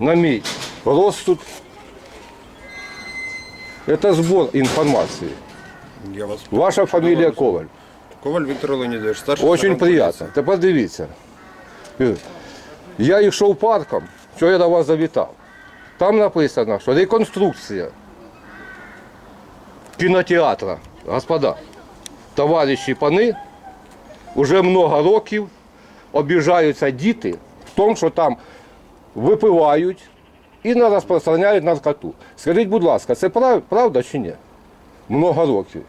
на мій розсуд. Это сбор информации. Я вас Ваша фамилия Коваль. Коваль Віктор Леонідович, старший Очень приятно. Тепер дивіться. Я йшов парком, що я до вас завітав. Там написано, що реконструкція кінотеатра, господа, товариші пани, вже много років обіжаються діти в тому, що там випивають і не розпространяють наркоту. Скажіть, будь ласка, це правда чи ні? Много років.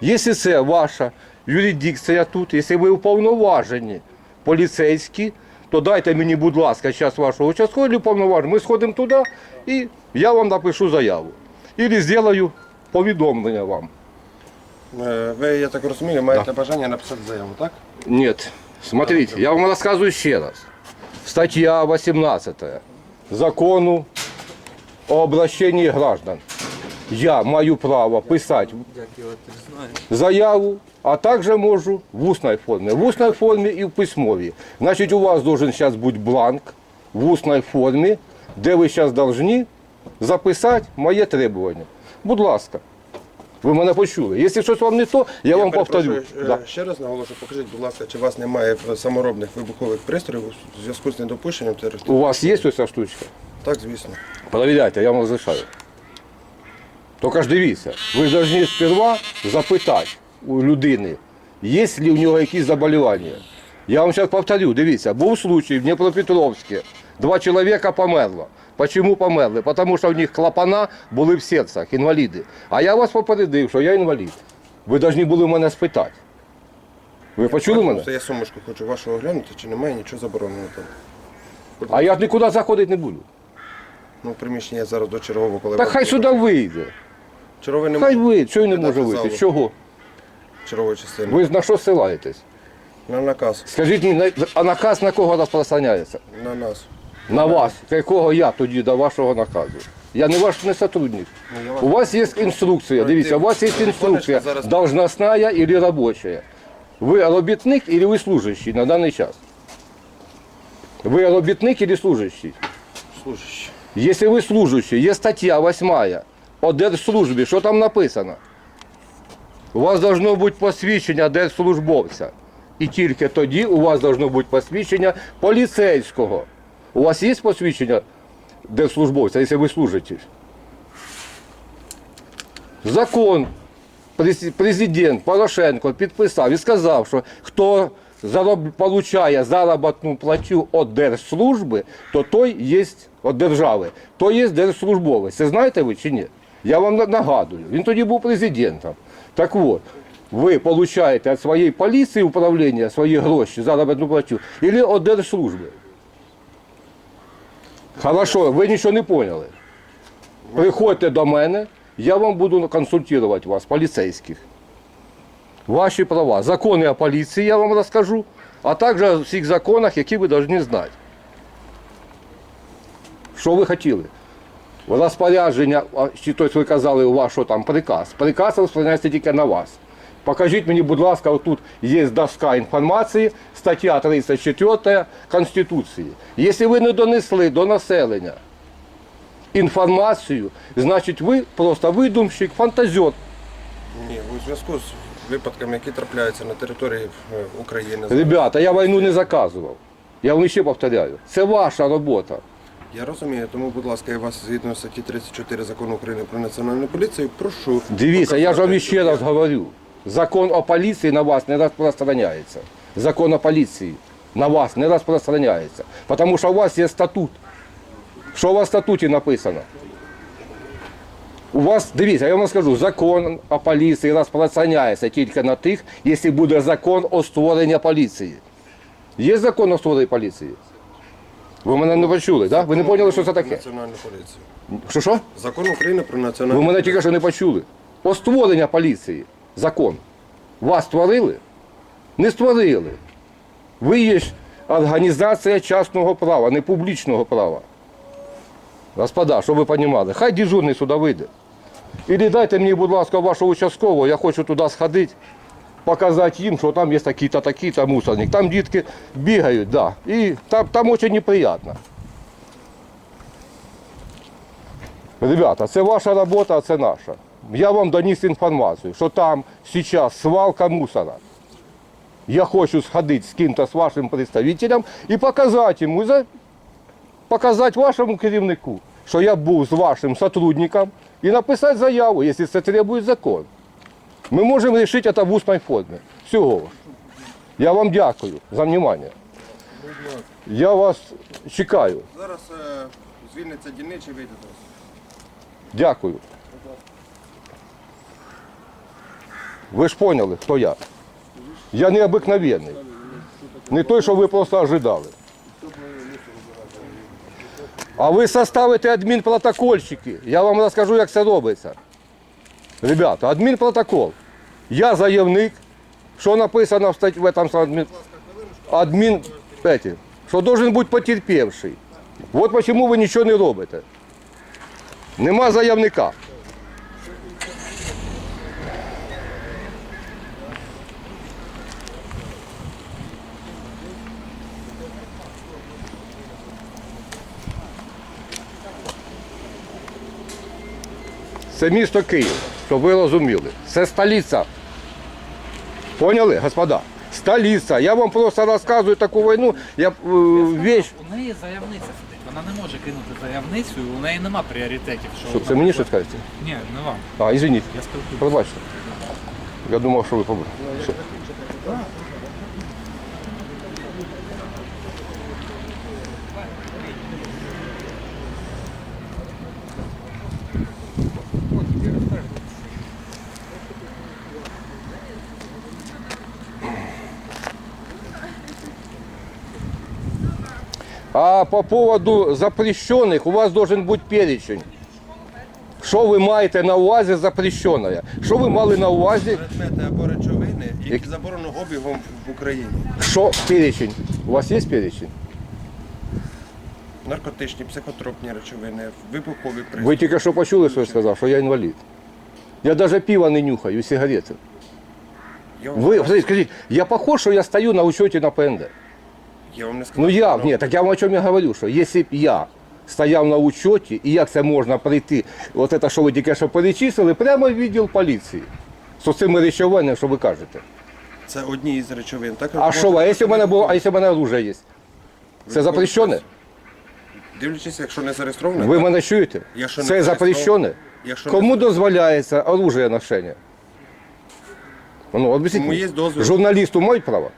Якщо це ваша юрисдикція тут, якщо ви уповноважені поліцейські, то дайте мені, будь ласка, зараз вашого участкового чи уповноваженого. Ми сходимо туди і я вам напишу заяву. Ілі зроблю повідомлення вам. Е, Ви, я так розумію, маєте бажання написати заяву, так? Нет. Смотрите, я вам рассказываю еще раз. Статья 18 закону о обращении граждан. Я маю право писати заяву, а також можу в усній формі. В усній формі і в письмовій. Значить, у вас должен зараз бути бланк в усній формі, де ви зараз повинні записати моє требування. Будь ласка. Ви мене почули. Якщо щось вам не то, я, вам повторю. е, Да. Ще раз наголошую, покажіть, будь ласка, чи у вас немає саморобних вибухових пристроїв у зв'язку з недопущенням терористів? У вас є ось ця штучка? Так, звісно. Перевіряйте, я вам розрішаю. Тільки ж дивіться, ви повинні сперва запитати у людини, є ли у нього якісь заболівання. Я вам зараз повторю, дивіться, був случай в Дніпропетровську, два чоловіка померло. Почему померли? Тому що в них клапана були в серцях, інваліди. А я вас попередив, що я інвалід. Ви повинні були мене спитати. Ви почули мене? Я сумочку хочу вашу оглянути, чи немає нічого забороненого там. А я нікуди заходити не буду. Ну, в приміщенні я зараз до чергового, коли Так вам хай сюди вийде. Черговий не Хай може вийде. Чого він не може вийти? Чого? чергової частини. Ви на що ссилаєтесь? На наказ. Скажіть мені, на- а наказ на кого розпространяється? На нас. На вас. Якого я тоді до вашого наказу? Я не ваш не сотрудник. Ну, У вас є інструкція. Дивіться, у вас є інструкція должностная или робочая. Ви робітник или ви служащий на даний час? Ви робітник или служащий? Служащий. Якщо ви служащий, є стаття 8 о держслужбі, що там написано? У вас должно бути посвідчення держслужбовця. І тільки тоді у вас должно бути посвідчення поліцейського. У вас є посвідчення держслужбовця, якщо ви служите? Закон президент Порошенко підписав і сказав, що хто получає заробітну платю від держслужби, то той є від держави, то є держслужбовець. Це знаєте ви чи ні? Я вам нагадую. Він тоді був президентом. Так от, ви получаєте від своєї поліції управління свої гроші, заробітну платю, або від держслужби. Хорошо, ви нічого не поняли. Приходьте до мене, я вам буду консультувати вас, поліцейських. Ваші права. Закони о поліції я вам розкажу, а також о всіх законах, які ви повинні знати. Що ви хотіли? Розпорядження, тобто ви казали, у вас що там приказ. Приказ розпоряджається тільки на вас. Покажіть мені, будь ласка, отут є доска інформації, стаття 34 Конституції. Якщо ви не донесли до населення інформацію, значить ви просто видумщик, фантазер. Ні, у зв'язку з випадками, які трапляються на території е, України. Ребята, я війну не заказував. Я вам ще повторяю. Це ваша робота. Я розумію, тому, будь ласка, я вас згідно статті 34 закону України про національну поліцію прошу. Дивіться, я ж вам ще раз говорю. Закон о поліції на вас не розпространяється. Закон о поліції на вас не розпространяється. Тому що у вас є статут. Що у вас в статуті написано? У вас, дивіться, я вам скажу, закон о поліції розпространяється тільки на тих, якщо буде закон о створенні поліції. Є закон о створенні поліції? Ви мене не почули, так? Ви не поняли, що це таке? Національну поліцію. Що що? Закон України про Ви мене тільки що не почули. О створення поліції. Закон. Вас створили? Не створили. Ви є організація частного права, не публічного права. Господа, щоб ви розуміли, хай дежурний сюди вийде. Іди дайте мені, будь ласка, вашого участкового, я хочу туди сходити, показати їм, що там є такі-то, такі-то мусорник. Там дітки бігають, да. І там, там дуже неприємно. Ребята, це ваша робота, а це наша. Я вам доніс інформацію, що там зараз свалка мусора. Я хочу сходити з ким-то, з вашим представителем і показати йому, показати вашому керівнику, що я був з вашим сотрудником і написати заяву, якщо це требує закон. Ми можемо вирішити це в усній формі. Всього. Я вам дякую за внимание. Я вас чекаю. Зараз е, звільниться дільничий вийде до вас. Дякую. Ви ж поняли, хто я. Я не обикновенний. Не той, що ви просто ожидали. А ви составите адмінпротокольчики. Я вам розкажу, як це робиться. Ребята, адмінпротокол. Я заявник. Що написано в статті в этом адмін... адмін... Эти, що должен бути потерпівший. От почему ви нічого не робите. Нема заявника. Це місто Київ, щоб ви розуміли. Це столиця. Поняли, господа? Столиця. Я вам просто розказую таку війну. Я е, вещь. У неї заявниця сидить. Вона не може кинути заявницю, у неї нема пріоритетів. Що Що, вона це мені щось скажете? Ні, не вам. А, извиніть. Я спілкуюся. Пробачте. Я думав, що ви побачите. А по поводу запрещенных у вас должен бути перечень. Що ви маєте на увазі запрещене? Що ви мали на увазі? Предмети або речовини, які заборонено обігом в Україні. Що перечень? У вас є перечень? Наркотичні, психотропні речовини, вибухові пристрої. Ви тільки що почули, що я сказав, що я інвалід. Я навіть пива не нюхаю, сигарети. Я Ви скажіть, я похож, що я стою на учеті на ПНД? Я вам не сказав. Ну я, ні, так я вам о чому я говорю, що якщо б я стояв на учеті, і як це можна прийти, от це, що ви тільки що перечислили, прямо в відділ поліції. З цими речовинами, що ви кажете. Це одні із речовин. Так, А що, а якщо в мене було, а якщо в мене оружие є? Це запрещене? Дивлячись, якщо не зареєстровано, Ви мене чуєте? Якщо не Це запрещене? Якщо не Кому дозволяється оружие ношення? Ну, об'ясніть. Кому мені. є дозвіл. Журналісту мають право?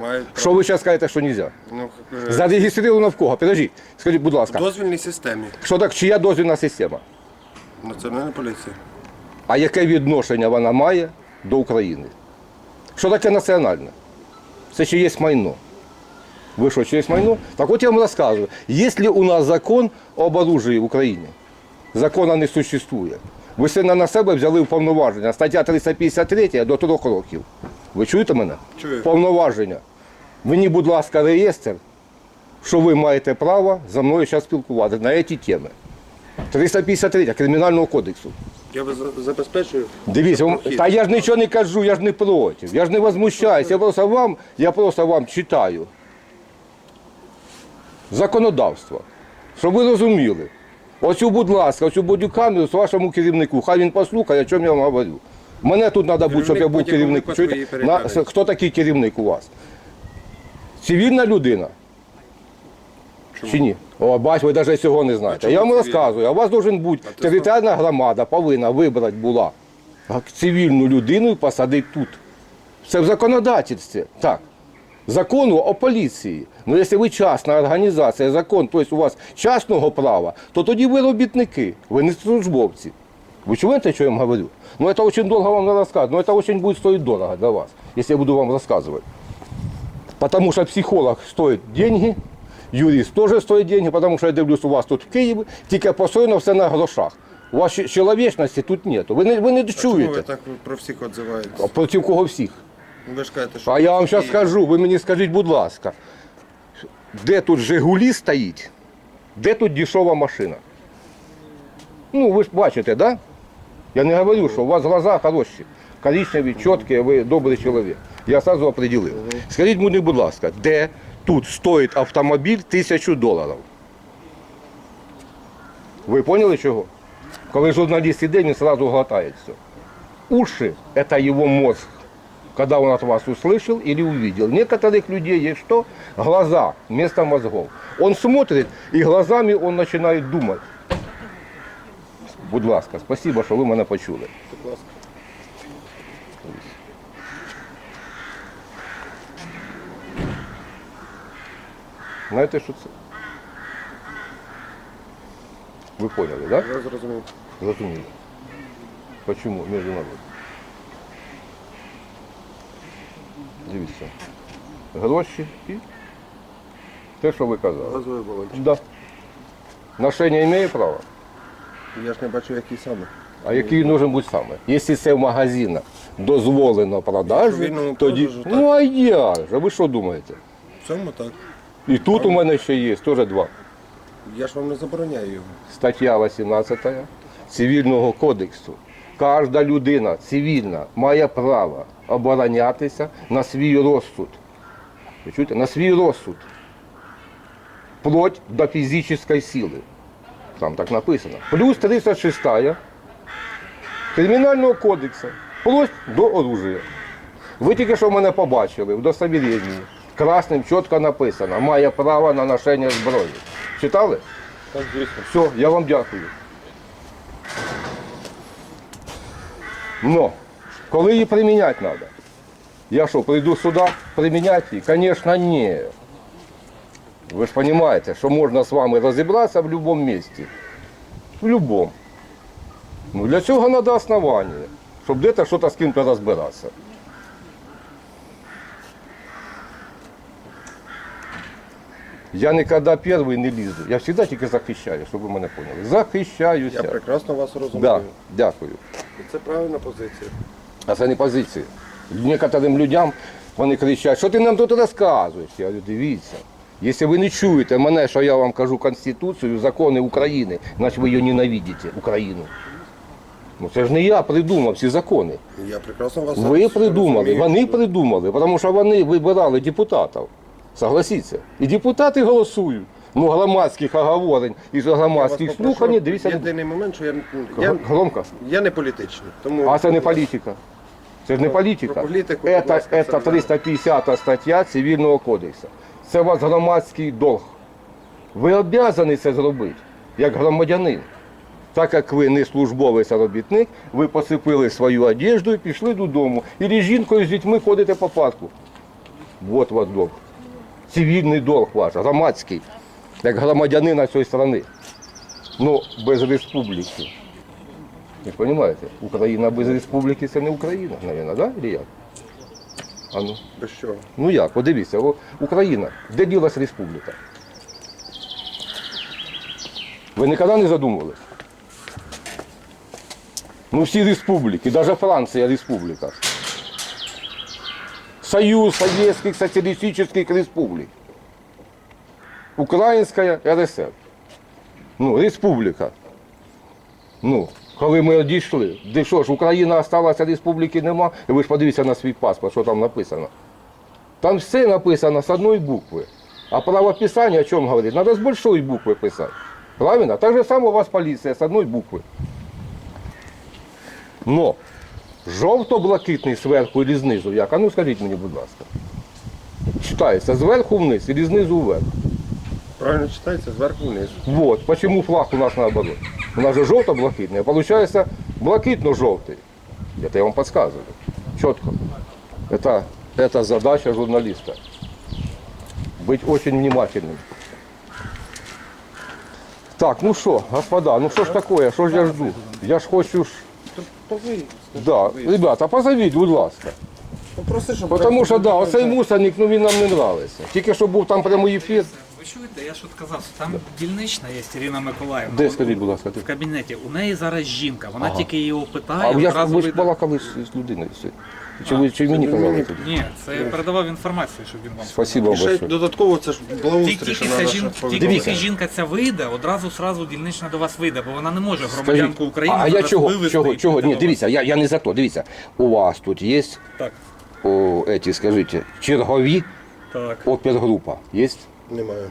Мають Що ви зараз кажете, що не можна? ну, е, Зареєстровано в кого? Підождіть, скажіть, будь в ласка, дозвільній системі що так, чия дозвільна система? Національної поліції. А яке відношення вона має до України? Що таке національне? Це ще є майно. Ви що, чи є майно? Так от я вам розказую. Є ли у нас закон об оружии в Україні? Закона не существує. Ви сильно на себе взяли в повноваження. Стаття 353 до 3 років. Ви чуєте мене? Чую. Повноваження. Мені, будь ласка, реєстр, що ви маєте право за мною зараз спілкуватися на ці теми. 353 Кримінального кодексу. Я вас забезпечую. Дивіться, вам- прохід. та я ж нічого не кажу, я ж не проти. Я ж не возмущаюся, я просто вам, я просто вам читаю. Законодавство. Щоб ви розуміли. Оцю, будь ласка, оцю бодюкамеру з вашому керівнику. Хай він послухає, о чому я вам говорю. Мене тут треба бути, щоб я був Керівник? На- Хто такий керівник у вас? Цивільна людина? Чи ні? О, бач, ви навіть цього не знаєте. чому Я вам розказую, а у вас должен бути ти територіальна громада повинна вибрати була а цивільну людину і посадити тут. Це в законодательстві. Так. Закону о поліції. Ну, якщо ви частна організація, закон, тобто у вас частного права, то тоді ви робітники, ви не службовці. Ви чуєте, що я вам говорю? Ну, это очень долго вам надо рассказывать, но это очень будет стоить дорого для вас, если я буду вам рассказывать. Потому что психолог стоит деньги, юрист тоже стоит деньги, потому что я дивлюсь, у вас тут в Києві тільки построєно все на грошах. У вас ще чоловічності тут нету. Ви не, ви не Чому ви чуєте. так про всіх А відзиваєтесь? проти кого всіх? Ви ж кажете, що... А я вам зараз І- скажу, ви мені скажіть, будь ласка, де тут Жигулі стоїть, де тут дешева машина? Ну, ви ж бачите, да? Я не говорю, що у вас глаза хороші, коричневі, чіткі, ви добрий чоловік. Я одразу определив. Скажіть мені, будь ласка, де тут стоїть автомобіль тисячу доларів? Ви поняли чого? Коли журналіст іде, він одразу глотає все. Уши – это его мозг. Когда он от вас услышал или увидел. Некоторых людей есть что? Глаза вместо мозгов. Он смотрит, и глазами он начинает думать. Будь ласка, спасибо, що ви мене почули. Будь ласка. Знаєте, що це? Ви поняли, так? Я зрозумів. Зрозуміли. Почему міжнародний? Дивіться. Гроші і те, що ви казали. Газовий балончик. Да. Ношення має право. Я ж не бачу, який саме. А який должен бути саме? Якщо це в магазинах дозволено вільному тоді. продажу, так. Ну а я ж, а ви що думаєте? В цьому так. І тут у мене ще є, теж два. Я ж вам не забороняю його. Стаття 18 Цивільного кодексу. Кожна людина цивільна має право оборонятися на свій розсуд. Ви чуєте? На свій розсуд. Вплоть до фізичної сили. Там так написано. Плюс 36 Кримінального кодексу. Вплоть до оружия. Ви тільки що мене побачили в удостоверенні. Красним чітко написано. Має право на ношення зброї. Читали? Так, звісно. Все, я вам дякую. Но, коли її приміняти треба? Я що, прийду сюди, приміняти її? Звісно, ні. Ви ж розумієте, що можна з вами розібратися в будь-якому місці. В будь-якому. Ну, для цього треба основання, щоб десь щось з ким-то розбиратися. Я ніколи перший не лізу. Я завжди тільки захищаю, щоб ви мене поняли. Захищаюся. Я прекрасно вас розумію. Да, дякую. І це правильна позиція. А це не позиція. Некоторим людям вони кричать, що ти нам тут розказуєш? Я говорю, дивіться. Якщо ви не чуєте мене, що я вам кажу Конституцію, закони України, значить ви її ненавидите, Україну. Ну це ж не я придумав ці закони. Я прекрасно вас Ви придумали, вони придумали, тому що вони вибирали депутатів. Согласіться. І депутати голосують. Ну, громадських оговорень і громадських слухань, дивіться. Єдиний момент, що я, я, Громко. я не політичний. Тому А це не політика. Це ж не політика. про політику, это це 350 стаття Цивільного кодексу. Це у вас громадський долг. Ви обязані це зробити, як громадянин. Так як ви не службовий робітник, ви посипили свою одежду і пішли додому. І з жінкою з дітьми ходите по парку. Вот ваш долг. Цивільний долг ваш, громадський, як громадянина цієї країни. Ну, без республіки. Ви розумієте? Україна без республіки це не Україна, мабуть, да? А ну. без чого? ну як, подивіться, о, Україна, де ділась республіка? Ви ніколи не задумувались? Ну всі республіки, навіть Франція республіка. Союз Советских Социалистических Республик. Українська РСР. Ну, республіка. Ну, коли ми одійшли, де що ж, Україна залишилася, республіки нема, і ви ж подивіться на свій паспорт, що там написано. Там все написано з одної букви. А правописание о чем говорит? Надо с большой буквы писать. Правильно? Так же само у вас полиция с одной буквы. Но жовто-блакитний зверху і знизу, як? А ну скажіть мені, будь ласка. Читається зверху вниз і знизу вверх. Правильно читається зверху вниз. Вот, почему флаг у нас наоборот. У нас же желто-блакитный, а получается блакитно-желтый. Это я вам подсказываю. Четко. Это, это задача журналиста. Быть очень внимательным. Так, ну что, господа, ну что ж такое, что ж я жду? Я ж хочу ж... То, то ви, Да, ребята, позовіть, будь ласка. попроси, щоб... Потому що, да, оцей мусорник, ну він нам не нравиться. Тільки що був там прямий ефір. ви чуєте, я ж от казав, там дільнична є Ірина Миколаївна. Де, скажіть, будь ласка, ти? В кабінеті. У неї зараз жінка. Вона Ага. тільки її А опитає, я ж одразу ви ж вийде. балакали з, з людиною. все. Чи ви чи мені казали тоді? Ні, це я передавав інформацію, щоб він вам Спасибо вам ще й большое. додатково це ж Тільки благоустрій, тільки що ця треба, жінка, щоб тільки жінка ця вийде, одразу сразу дільнична до вас вийде, бо вона не може громадянку України а я зараз чого, вивезти чого, і чого? Ні, дивіться, я, я не за то. Дивіться, у вас тут є. Так, о, еті, скажіть, чергові так. опергрупа. Є? Немає.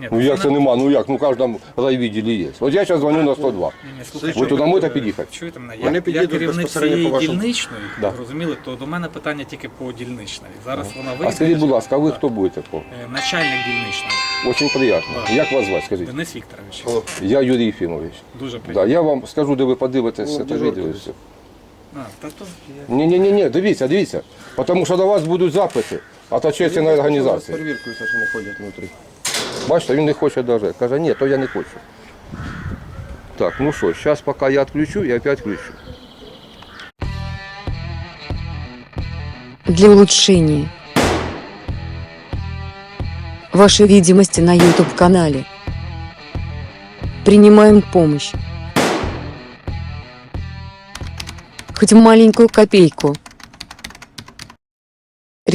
Ні, Ну як це нема? Ну як? Ну в кожному райвідділі є. От я зараз дзвоню на 102. Ні, ні, слухайте, Ви туди можете під'їхати? Чуєте мене? Вони я, я керівник безпосередньо цієї по вашому. дільничної, Да. розуміли, то до мене питання тільки по дільничної. Зараз вона вийде. А скажіть, будь ласка, а ви хто будете? по? Е, Начальник дільничної, Очень приємно. Да. Як вас звати, скажіть? Денис Вікторович. Алло. Я Юрій Єфімович. Дуже приємно. Да, я вам скажу, де ви подивитесь Ну, це дежурка відео. і все. А, та то я- Ні, ні, ні, ні, дивіться, дивіться. Тому що до вас будуть запити от общественної З організації. перевіркою, що не ходять внутрі. Бачите, він не хоче навіть. Каже, ні, то я не хочу. Так, ну що, зараз поки я відключу, я опять включу. для улучшения вашей видимости на YouTube-канале. Принимаем помощь. Хоть маленькую копейку.